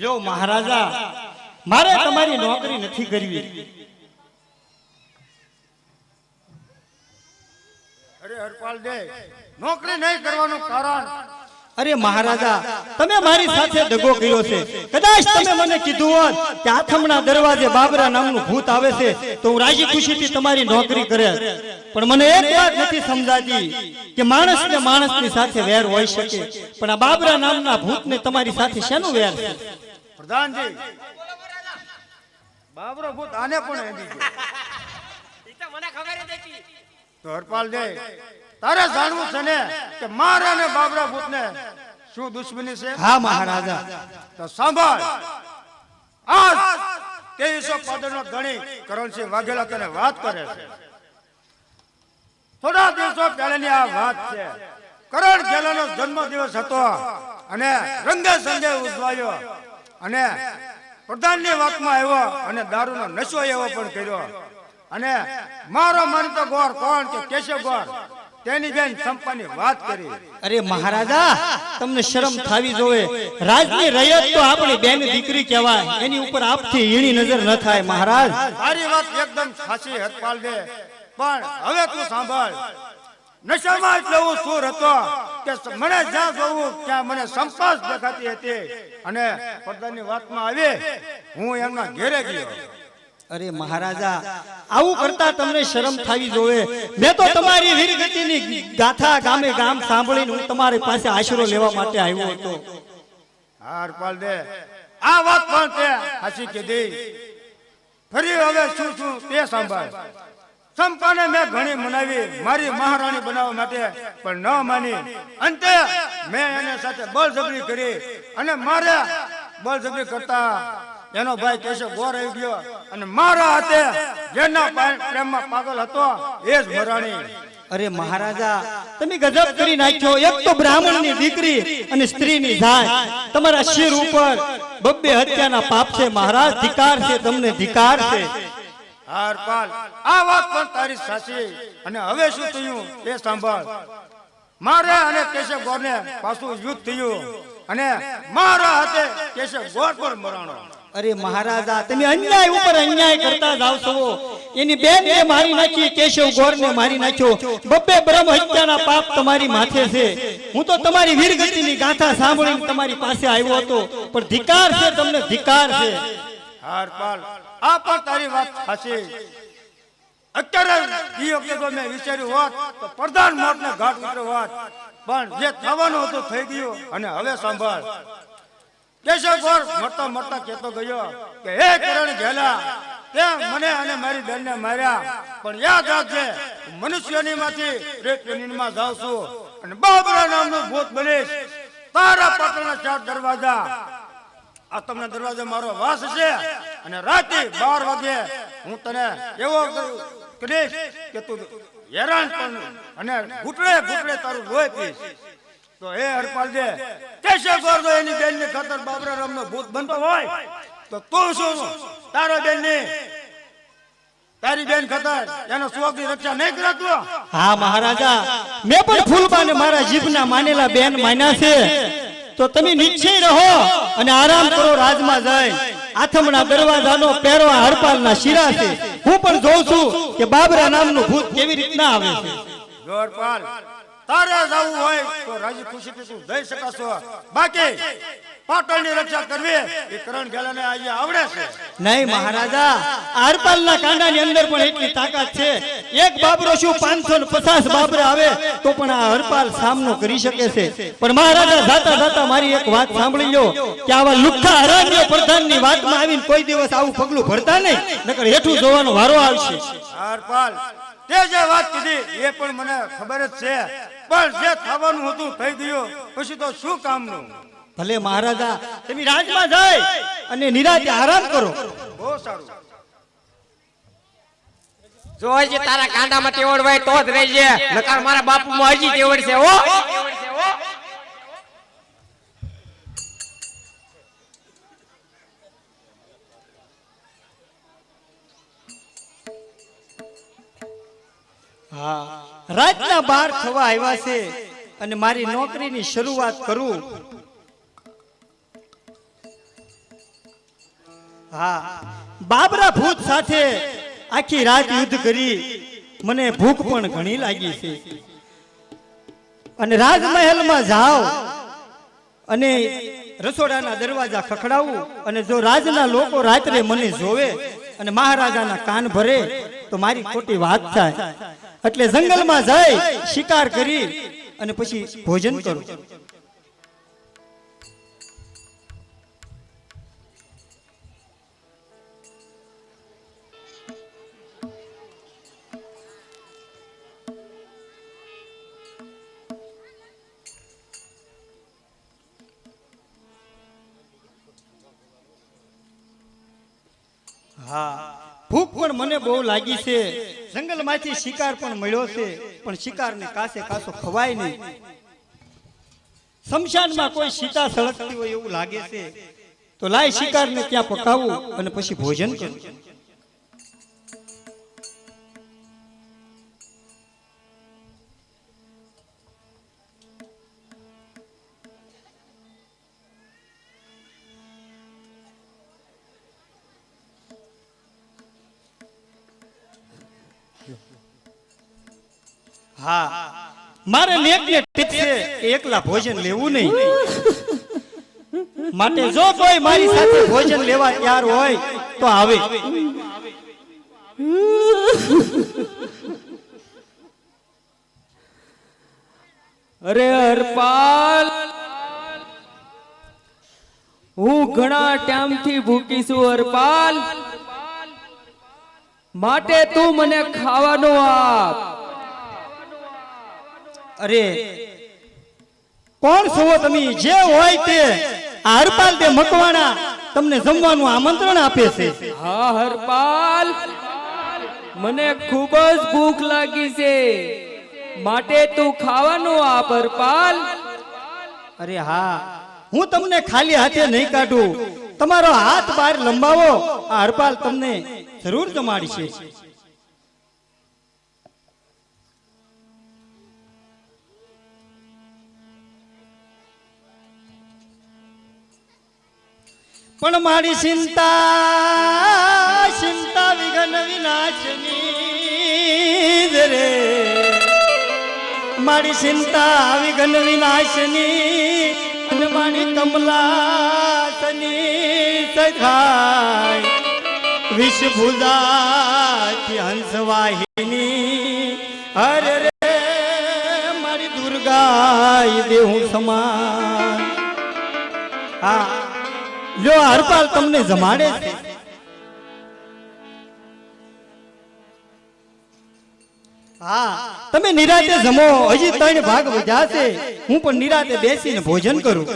જો મહારાજા મારે તમારી નોકરી નથી કરવી. અરે હરપાલ દે નોકરી નહીં કરવાનું કારણ. અરે મહારાજા તમે મારી સાથે દગો કર્યો છે. કદાચ તમે મને કીધું હોત કે આથમણા દરવાજે બાબરા નામનું ભૂત આવે છે તો હું રાજી ખુશીથી તમારી નોકરી કરે. પણ મને એક વાત નથી સમજાતી કે માણસ ને માણસની સાથે વેર હોઈ શકે. પણ આ બાબરા નામના ભૂતને તમારી સાથે શેનું વેર છે? પ્રધાનજી બાબરો ભૂત આને પણ હેદી ગયો. મને ખબર હતી. તો હરપાલ દે તારે જાણવું છે ને કે મારા ને બાબરા ભૂતને શું દુશ્મની છે? હા મહારાજા. તો સાંભળ. આજ તેવીસો પાદરનો ધણી કરણસિંહ વાઘેલા તને વાત કરે છે. થોડા દિવસો પહેલાની આ વાત છે. કરણ ગેલાનો જન્મ દિવસ હતો અને રંગે સંગે ઉજવાયો. અને પ્રધાનની વાતમાં આવ્યો અને દારૂનો નશો એવો પણ કર્યો. અને મારો માનતો ગોર કોણ કે કેશવ ગોર તેની બેન સંપાની વાત કરી. અરે મહારાજા તમને શરમ થાવી જોવે. રાજની રયત તો આપણી બેન દીકરી કહેવાય. એની ઉપર આપથી હીણી નજર ન થાય મહારાજ. તારી વાત એકદમ સાચી હતપાલ દે. પણ હવે તું સાંભળ. નશામાં એટલો હું સુર હતો કે મને જ્યાં જોવું ત્યાં મને સંપાસ દેખાતી હતી. અને પડદાની વાતમાં આવે હું એમના ઘેરે ગયો. અરે મહારાજા આવું કરતા તમને શરમ થાવી જોવે. મેં તો તમારી વીરગતિની ગાથા ગામે ગામ સાંભળીને હું તમારી પાસે આશરો લેવા માટે આવ્યો હતો. હાર પાલ દે. આ વાત પણ તે હસી કીધી. ફરી હવે શું શું તે સાંભળ. સંપાને મેં ઘણી મનાવી. મારી મહારાણી બનાવવા માટે. પણ ન માની. અંતે મેં એને સાથે બળજબરી કરી અને મારે બળજબરી કરતા એનો ભાઈ કેશવ ગોર આવી ગયો અને મારા હાથે જેના પ્રેમમાં પાગલ હતો, એ જ મરાણી. અરે મહારાજા, તમે ગજબ કરી નાખ્યો. એક તો બ્રાહ્મણની દીકરી અને સ્ત્રીની જાય તમારા શિર ઉપર બબ્બે હત્યાના પાપ છે. મહારાજ, ધિકાર છે, તમને ધિકાર છે. હારપાલ આ વાત પણ તારી સાચી. અને હવે શું થયું? એ સાંભળ. મારે અને કેશવ ગોરને પાછું યુદ્ધ થયું. અને મારા હાથે કેશવ ગોર પર મરાણો. અરે મહારાજા તમે અન્યાય ઉપર અન્યાય કરતા જાવ છો. એની બેન ને મારી નાખી કેશવ ગોર ને મારી નાખ્યો. બબ્બે બ્રહ્મ હત્યાના પાપ તમારી માથે છે. હું તો તમારી વીરગતિની ગાથા સાંભળીને તમારી પાસે આવ્યો હતો. પણ ધિકાર છે તમને ધિકાર છે. હારપાલ આ પણ તારી વાત થશે અત્યારે ઈ વખતે જો મેં વિચાર્યું હોત તો પ્રધાન મોટને ઘાટ ઉતર્યો હોત. પણ જે થવાનું હતું થઈ ગયું અને હવે સાંભળ. કેશવગોર મરતા મરતા કહેતો ગયો કે, હે કરણ ઘેલા તે મને અને મારી બેનને માર્યા. પણ યાદ રાખજે મનુષ્યની માંથી પ્રેત યોનિમાં જાઉં છું અને બાબરા નામનું ભૂત બનીશ. તારા પાટણના ચાર દરવાજા. આ તમને દરવાજા મારો વાસ છે? અને રાતે બાર વાગે હું તને એવો કરું- કરીશ કે તું હેરાન પણ અને ઘૂંટડે ઘૂંટડે તારું લોહી પીશ. તો હે હરપાલ જે કેશે ગોરદો એની બેન ને ખાતર બાબરા રામ ભૂત બનતો હોય? તો તું શું? તારા બેન ને તારી બેન ખતર એનો સ્વગની રક્ષા નહીં કરતો હા, મહારાજા. મેં પણ ફૂલબાને મારા જીભના માનેલા બેન માન્યા છે. તો તમે નિશ્ચય રહો અને આરામ કરો, રાજમાં જાય આથમણા દરવાજાનો પહેરવા હરપાલના શિરા છે. હું પણ જોઉં છું કે બાબરા નામનું ભૂત કેવી રીતના આવે છે. જોરપાલ તારે જવું હોય તો રાજી ખુશીથી તું જઈ શકાશો. બાકી પાટણની રક્ષા કરવી એ કરણ ગેલાને આજે આવડે છે. નહીં મહારાજા આ હરપાલના કાંડાની અંદર પણ એટલી તાકાત છે. એક બાબરો શું પાંચસો ને પચાસ બાબરા આવે તો પણ આ હરપાલ સામનો કરી શકે છે. પણ મહારાજા જાતા જાતા મારી એક વાત સાંભળી લો કે આવા લુખ્ખા હરાન્ય પ્રધાનની વાતમાં આવીને કોઈ દિવસ આવું પગલું ભરતા નહીં નકર હેઠું જોવાનો વારો આવશે. હરપાલ તે જે વાત કીધી એ પણ મને ખબર જ છે. પણ જે થવાનું હતું થઈ ગયું. પછી તો શું કામનું? ભલે મહારાજા તમે રાજમાં જાય અને નિરાતે આરામ કરો. બહુ સારું. જો હજી તારા કાંડામાં તેવડ હોય તો જ રહેજે. નકાર મારા બાપુમાં હજી તેવડ છે હો. હા રાતના બાર થવા આવ્યા છે અને મારી નોકરીની શરૂઆત કરું. હા, બાબરા ભૂત સાથે આખી રાત યુદ્ધ કરી. મને ભૂખ પણ ઘણી લાગી છે. અને રાજમહેલમાં જાઓ અને રસોડાના દરવાજા ખખડાવું અને જો રાજના લોકો રાત્રે મને જોવે અને મહારાજાના કાન ભરે, તો મારી ખોટી વાત થાય. એટલે જંગલમાં જઈ શિકાર કરી અને પછી ભોજન કરું. હા. ભૂખ પણ મને બહુ લાગી છે. જંગલમાંથી શિકાર પણ મળ્યો છે, પણ શિકારને કાસે કાસો ખવાય નહીં. શમશાનમાં કોઈ સીતા સળગતી હોય એવું લાગે છે. તો લાય શિકારને ત્યાં પકાવું અને પછી ભોજન કરું. મારે નેક ટીપ છે કે એકલા ભોજન લેવું નહીં. માટે જો કોઈ મારી સાથે ભોજન લેવા તૈયાર હોય તો આવે. અરે હરપાલ હું ઘણા ટાઈમથી ભૂકી છું હરપાલ. માટે તું મને ખાવાનું આપ. અરે કોણ છો તમે? જે હોય તે આ હરપાલ તે મકવાણા તમને જમવાનું આમંત્રણ આપે છે. હા હરપાલ. મને ખૂબ જ ભૂખ લાગી છે. માટે તું ખાવાનું આપ હરપાલ. અરે હા હું તમને ખાલી હાથે નહીં કાઢું. તમારો હાથ બહાર લંબાવો. આ હરપાલ તમને જરૂર જમાડશે. પણ મારી ચિંતા ચિંતા વિઘન વિનાશની રે. મારી ચિંતા વિઘન વિનાશની અને મારી કમલાસની સખાય વિષભુજાથી હંસવાહિની, અરે રે, મારી દુર્ગા દેહું સમાન. હા જો હરપાલ તમને જમાડે છે. હા. તમે નિરાતે જમો હજી ત્રણ ભાગ વધ્યા છે. હું પણ નિરાતે બેસીને ભોજન કરું.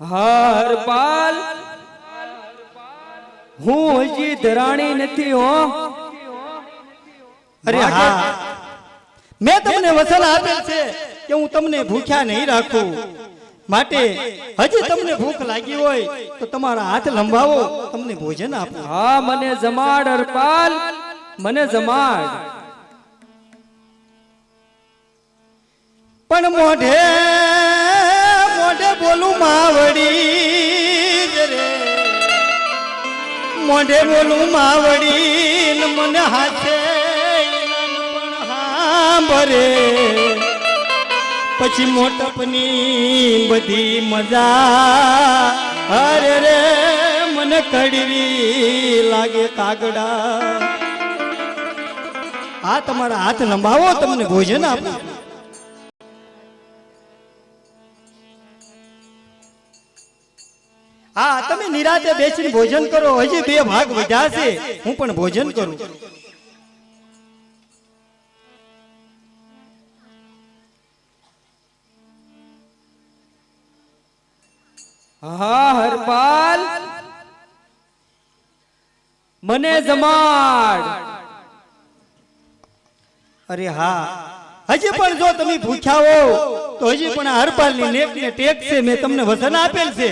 હરપાલ હું હજી ધરાણી નથી હો. અરે હા. મેં તમને વચન આપેલ છે કે હું તમને ભૂખ્યા નહીં રાખું. માટે હજી તમને ભૂખ લાગી હોય તો તમારા હાથ લંબાવો તમને ભોજન આપો. હા મને જમાડ અરપાલ મને જમાડ. પણ મોઢે મોઢે બોલું માવડી રે. મોઢે બોલું માવડી મને હાથે હાંભરે પછી મોટપની બધી મજા. અરે રે, મને કડવી લાગે કાગડા. આ તમારા હાથ લંબાવો, તમને ભોજન આપો. હા, તમે નિરાતે બેસીને ભોજન કરો. હજી બે ભાગ વધ્યા છે. હું પણ ભોજન કરું. હા હરપાલ. મને જમાડ. અરે હા. હજી પણ જો તમે ભૂખ્યા હો તો હજી પણ હરપાલ હરપાલની નેક ને ટેક છે મેં તમને વચન આપેલ છે.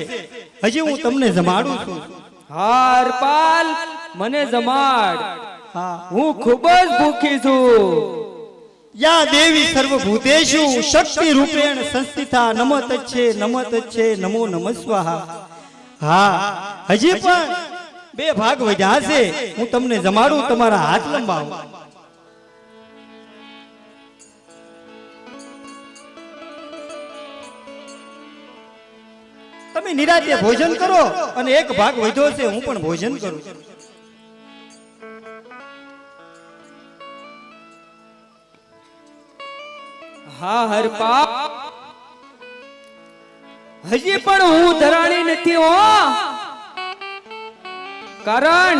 હજી હું તમને જમાડું છું. હા હરપાલ. મને જમાડ. હા. હું ખૂબ જ ભૂખી છું. યા દેવી સર્વભૂતેશુ શક્તિ રૂપેણ સંસ્થિતા, નમત છે નમત છે નમો નમઃ સ્વાહા. હા, હજી પણ બે ભાગ વધ્યા હું તમને જમાડું, તમારા હાથ લંબાવું. તમે નિરાતે ભોજન કરો અને એક ભાગ વધ્યો છે હું પણ ભોજન કરું. છું હા હરપા હજી પણ હું ધરાણી નથી હો. કારણ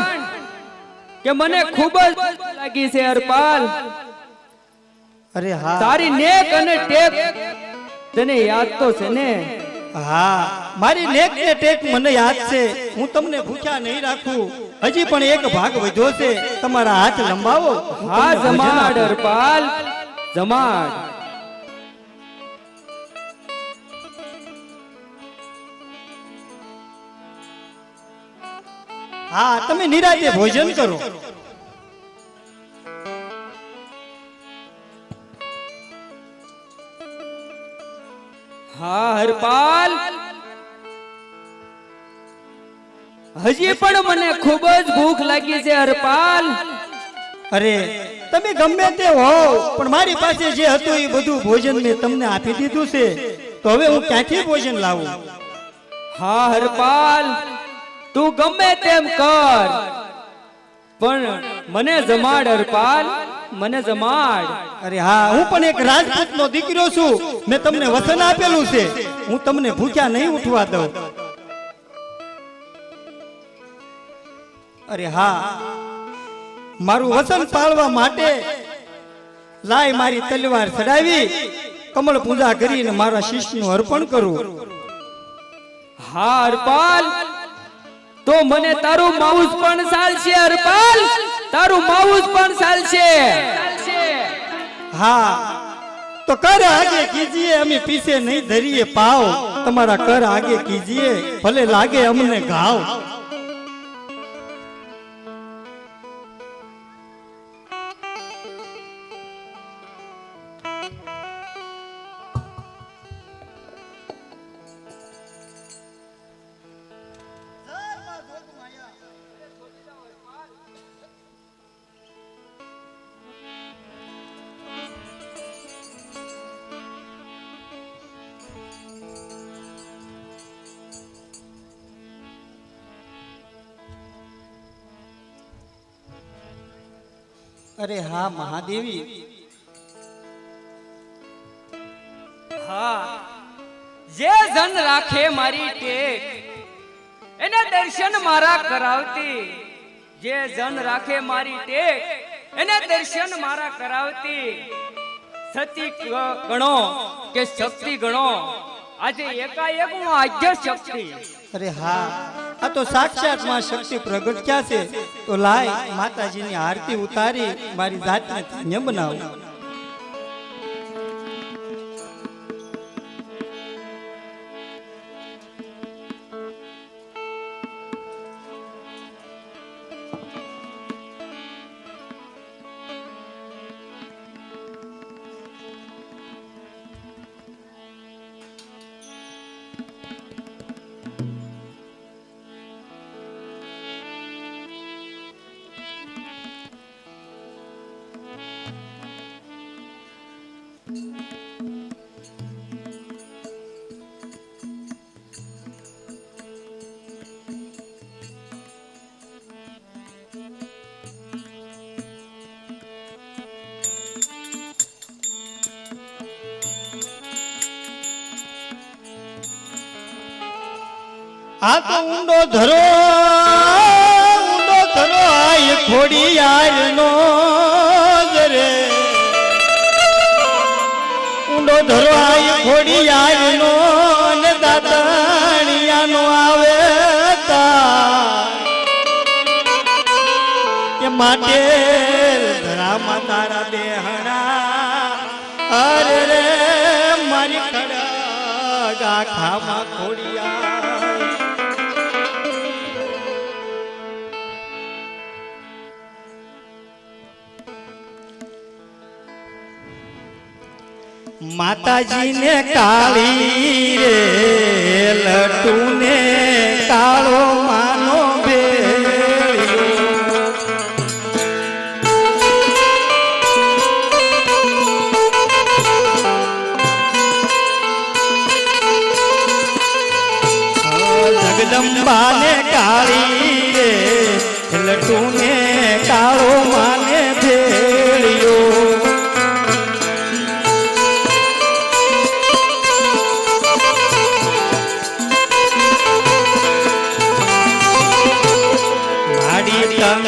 કે મને ખૂબ જ લાગી છે હરપાલ અરે હા. તારી નેક અને ટેક તને યાદ તો છે ને? હા મારી નેક ને ટેક મને યાદ છે. હું તમને ભૂખ્યા નહીં રાખું. હજી પણ એક ભાગ વધ્યો છે. તમારા હાથ લંબાવો. હા જમાડ હરપાલ જમાડ. હા, તમે નિરાતે ભોજન કરો. હા, હરપાલ. હજી પણ મને ખૂબ જ ભૂખ લાગી છે, હરપાલ. અરે, તમે ગમે તે હો પણ મારી પાસે જે હતું એ બધું ભોજન મેં તમને આપી દીધું છે. તો હવે હું ક્યાંથી ભોજન લાવું? હા, હરપાલ. તું ગમે તેમ કર. પણ મને જમાડ હરપાલ મને જમાડ. અરે હા હું પણ એક રાજપૂતનો દીકરો છું. મેં તમને વસન આપેલું છે. હું તમને ભૂખ્યા નહીં ઉઠવા દઉં. અરે હા મારું વસન પાળવા માટે લાય મારી તલવાર ચડાવી કમળ પૂજા કરીને મારા શિષ્યનું અર્પણ કરું. હા હરપાલ તો મને તારું માઉસ પણ ચાલશે, હરપાલ. તારું માઉસ પણ ચાલશે. હા, તો કર આગે કીજીએ, અમે પીછે નહીં ધરીએ પાવ. તમારા કર આગે કીજીએ, ભલે લાગે અમને ઘાવ. હા મહાદેવી. હા. જે ધન રાખે મારી ટેક એને દર્શન મારા કરાવતી. જે ધન રાખે મારી ટેક એને દર્શન મારા કરાવતી. સતી ગણો કે શક્તિ ગણો. આજે એકાએક હું આદ્ય શક્તિ. અરે હા. આ તો સાક્ષાતમાં શક્તિ પ્રગટ ક્યાં છે. તો લાય, માતાજીની આરતી ઉતારી, મારી જાતને ધન્ય બનાવું. આ તો ઊંડો ધરો ઊંડો ધરો, આય ખોડી યાર નો રે ઊંડો ધરો, આય ખોડી યાર નો ને દાદાણિયા નો આવે તા માટે ધરામાં તારા દેહણા અરે રે, મારી ખડા ગાખામાં ખોડિયા. માતાજીને કાળી રે લટુને કાળો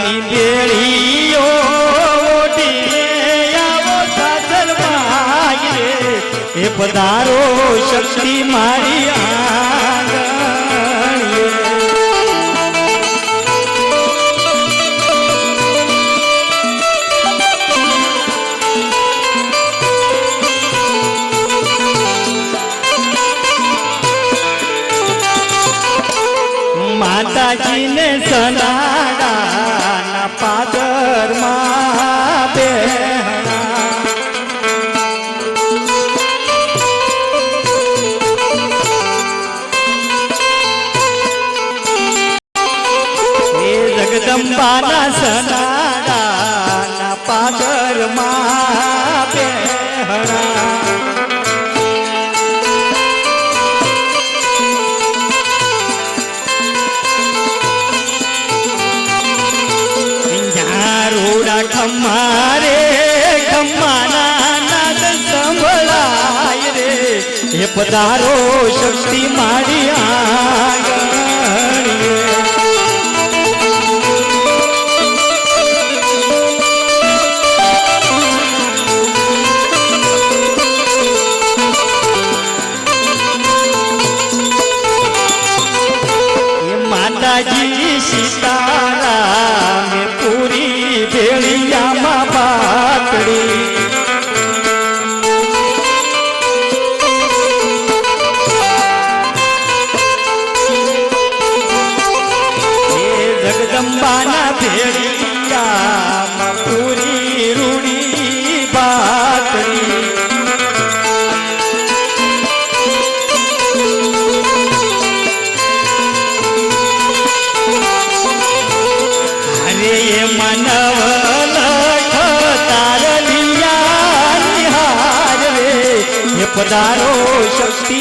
તમી બેળીઓ એ પધારો શક્તિ મારી આંગણીએ જગદંબાના સનાડાના પાદરમાં બેહણા. રોડા ખમ્મારે ખમ્માના નાદ સંભળાય રે. હે પધારો શક્તિ પધારો શક્તિ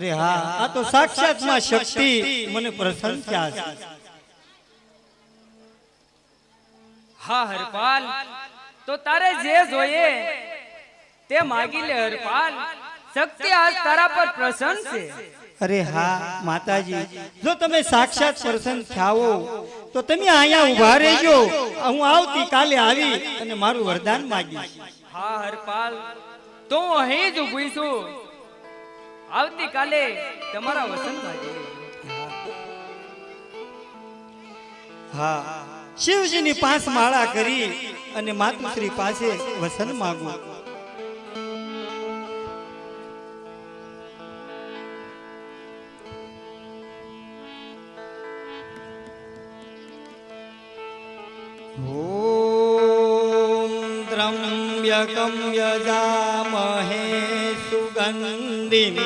અરે હા આ તો સાક્ષાતમાં શક્તિ મને પ્રસન્ન થયા છે. હા હરપાલ તો તારે જે જોઈએ તે માગી લે હરપાલ. શક્તિ આજ તારા પર પ્રસન્ન છે. અરે હા માતાજી જો તમે સાક્ષાત પ્રસન્ન થાવો તો તમે અહીંયા ઊભા રહેજો. હું આવતી કાલે આવી અને મારું વરદાન માગીશ. હા હરપાલ તો હું અહીં જ ઊભી છું. આવતીકાલે તમારા વસંતમાં હા શિવજીની પાંચ માળા કરી અને માતુશ્રી પાસે વસન માંગુ. ઓમ ત્રમ્યકમ યજામહે ân đình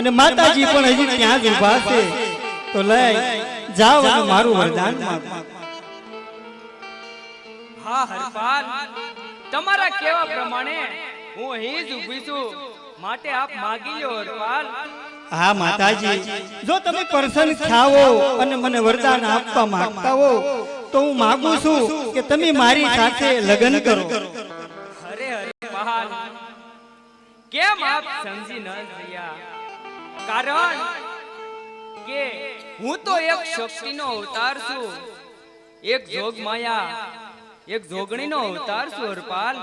અને માતાજી પણ હજી ત્યાં જ ઊભા છે. તો લઈ જાઓ અને મારું વરદાન માંગો. હા હરપાલ તમારા કેવા પ્રમાણે હું અહીં જ ઊભી છું. માટે આપ માગી લો હરપાલ. હા માતાજી. જો તમે પરસન થાઓ અને મને વરદાન આપવા માંગતા હો તો હું માગું છું કે તમે મારી સાથે લગ્ન કરો. અરે હરપાલ. કેમ આપ સમજી ન રહ્યા? કારણ કે હું તો એક શક્તિનો અવતાર છું. એક જોગ માયા એક જોગણીનો અવતાર છું હરપાલ